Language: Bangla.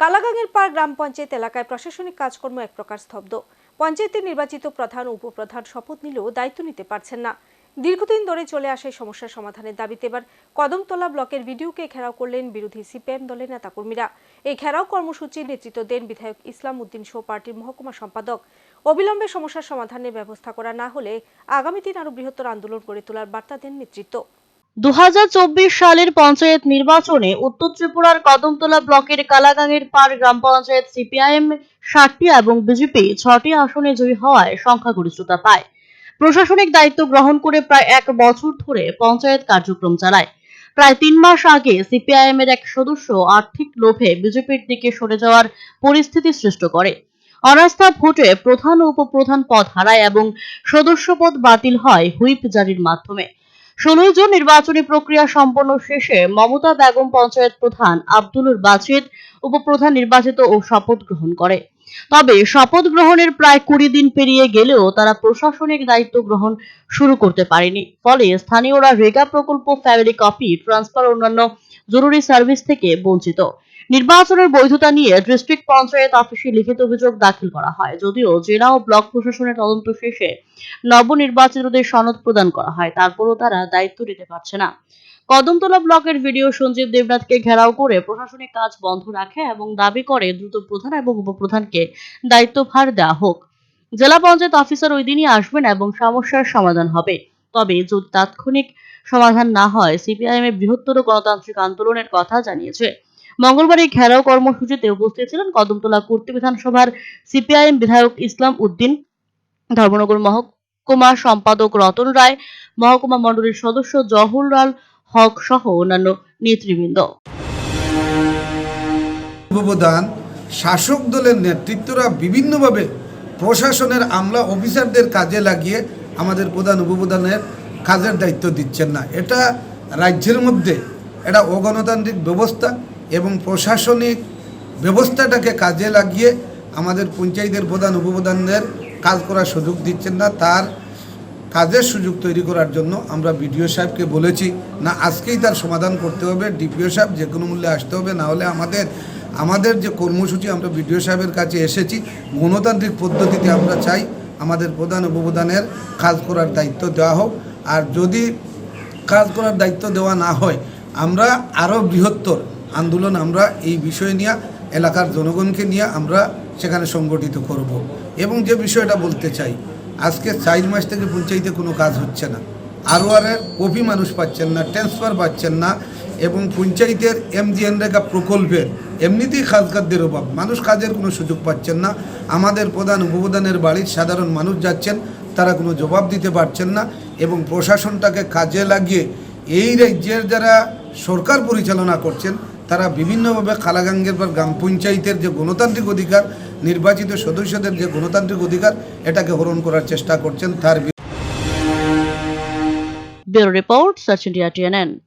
কালাগাঙের পাড় গ্রাম পঞ্চায়েত এলাকায় প্রশাসনিক কাজকর্ম এক প্রকার স্তব্ধ। পঞ্চায়েতের নির্বাচিত প্রধান, উপপ্রধান শপথ নিলেও দায়িত্ব নিতে পারছেন না। দীর্ঘদিন ধরে চলে আসা সমস্যার সমাধানের দাবিতে এবার কদমতলা ব্লকের ভিডিওকে ঘেরাও করলেন বিরোধী সিপিএম দলের নেতাকর্মীরা। এই ঘেরাও কর্মসূচির নেতৃত্ব দেন বিধায়ক ইসলাম উদ্দিন শো পার্টির মহকুমা সম্পাদক। অবিলম্বে সমস্যার সমাধানের ব্যবস্থা করা না হলে আগামী দিন আরও বৃহত্তর আন্দোলন গড়ে তোলার বার্তা দেন নেতৃত্ব। দু হাজার চব্বিশ সালের পঞ্চায়েত নির্বাচনে উত্তর ত্রিপুরার কদমতলা ব্লকের কালাগাঙের পাড় গ্রাম পঞ্চায়েত সিপিআইএম ষাটটি এবং বিজেপি ছটি আসনে জয়ী হওয়ায় সংখ্যাগরিষ্ঠতা পায়। প্রশাসনিক দায়িত্ব গ্রহণ করে প্রায় এক বছর ধরে পঞ্চায়েত কার্যক্রম চালায়। প্রায় তিন মাস আগে সিপিআইএম এর এক সদস্য আর্থিক লোভে বিজেপির দিকে সরে যাওয়ার পরিস্থিতি সৃষ্টি করে। অনাস্থা ভোটে প্রধান ও উপপ্রধান পদ হারায় এবং সদস্য পদ বাতিল হয় হুইপ জারির মাধ্যমে। ষোলোই জুন নির্বাচনী প্রক্রিয়া সম্পন্ন শেষে মমতা বেগম পঞ্চায়েত প্রধান আব্দুলুর বাচিদ উপপ্রধান নির্বাচিত ও শপথ গ্রহণ করে। তবে শপথ গ্রহণের প্রায় কুড়ি দিন পেরিয়ে গেলেও তারা প্রশাসনিক দায়িত্ব গ্রহণ শুরু করতে পারেনি। ফলে স্থানীয়রা রেগা প্রকল্প, ফ্যামিলি কপি, ট্রান্সফার অন্যান্য জরুরি সার্ভিস থেকে বঞ্চিত। নির্বাচনের বৈধতা নিয়ে ডিস্ট্রিক্ট পঞ্চায়েত অফিসে লিখিত অভিযোগ দাখিল করা হয়। যদিও জেলা ও ব্লক প্রশাসনের তদন্ত শেষে নবনির্বাচিতদের সনদ প্রদান করা হয়, তারপরও তারা দায়িত্ব নিতে পারছে না। কদমতলা ব্লকের ভিডিও সঞ্জীব দেবনাথকে ঘেরাও করে প্রশাসনিক কাজ বন্ধ রাখে এবং দাবি করে দ্রুত প্রধান এবং উপপ্রধানকে দায়িত্বভার দেওয়া হোক। জেলা পঞ্চায়েত অফিসার ওই দিনই আসবেন এবং সমস্যার সমাধান হবে। তবে যদি তাৎক্ষণিক সমাধান না হয় সিপিআইএম এর বৃহত্তর গণতান্ত্রিক আন্দোলনের কথা জানিয়েছে মঙ্গলবার এই ঘেরাও কর্মসূচিতে উপস্থিত ছিলেন কদমতলা কুর্তি বিধানসভার সিপিআইএম বিধায়ক ইসলাম উদ্দিন, ধর্মনগর মহকুমা সম্পাদক রতন রায়, মহকুমা মণ্ডলীর সদস্য জহুরলাল হক সহ অন্যান্য নেতৃবৃন্দ। শাসক দলের নেতৃত্বরা বিভিন্নভাবে প্রশাসনের আমলা অফিসারদের কাজে লাগিয়ে আমাদের প্রধান উপপ্রধানের কাজের দায়িত্ব দিচ্ছেন না। এটা রাজ্যের মধ্যে এটা অগণতান্ত্রিক ব্যবস্থা। এবং প্রশাসনিক ব্যবস্থাটাকে কাজে লাগিয়ে আমাদের পঞ্চায়েতের প্রধান, উপপ্রধানদের কাজ করার সুযোগ দিচ্ছেন না। তার কাজের সুযোগ তৈরি করার জন্য আমরা বিডিও সাহেবকে বলেছি, না, আজকেই তার সমাধান করতে হবে। ডিপিও সাহেব যে কোনো মূল্যে আসতে হবে। না হলে আমাদের আমাদের যে কর্মসূচি, আমরা বিডিও সাহেবের কাছে এসেছি। গণতান্ত্রিক পদ্ধতিতে আমরা চাই আমাদের প্রধান, উপপ্রধানের কাজ করার দায়িত্ব দেওয়া হোক। আর যদি কাজ করার দায়িত্ব দেওয়া না হয়, আমরা আরও বৃহত্তর আন্দোলন আমরা এই বিষয় নিয়ে, এলাকার জনগণকে নিয়ে আমরা সেখানে সংগঠিত করব। এবং যে বিষয়টা বলতে চাই, আজকে চার মাস থেকে পঞ্চায়েতে কোনো কাজ হচ্ছে না। আরও আরের কপি মানুষ পাচ্ছেন না ট্রান্সফার পাচ্ছেন না, এবং পঞ্চায়েতের এমজিএন রেখা প্রকল্পের এমনিতেই খাজগারদের অভাব। মানুষ কাজের কোনো সুযোগ পাচ্ছেন না। আমাদের প্রধান উপপ্রধানের বাড়ির সাধারণ মানুষ যাচ্ছেন, তারা কোনো জবাব দিতে পারছেন না, এবং প্রশাসনটাকে কাজে লাগিয়ে এই রাজ্যের যারা সরকার পরিচালনা করছেন তারা বিভিন্নভাবে খালাগাঙ্গের পর গ্রাম পঞ্চায়েতের যে গণতান্ত্রিক অধিকার, নির্বাচিত সদস্যদের যে গণতান্ত্রিক অধিকার, এটাকে হরণ করার চেষ্টা করছেন তার ব্যুরো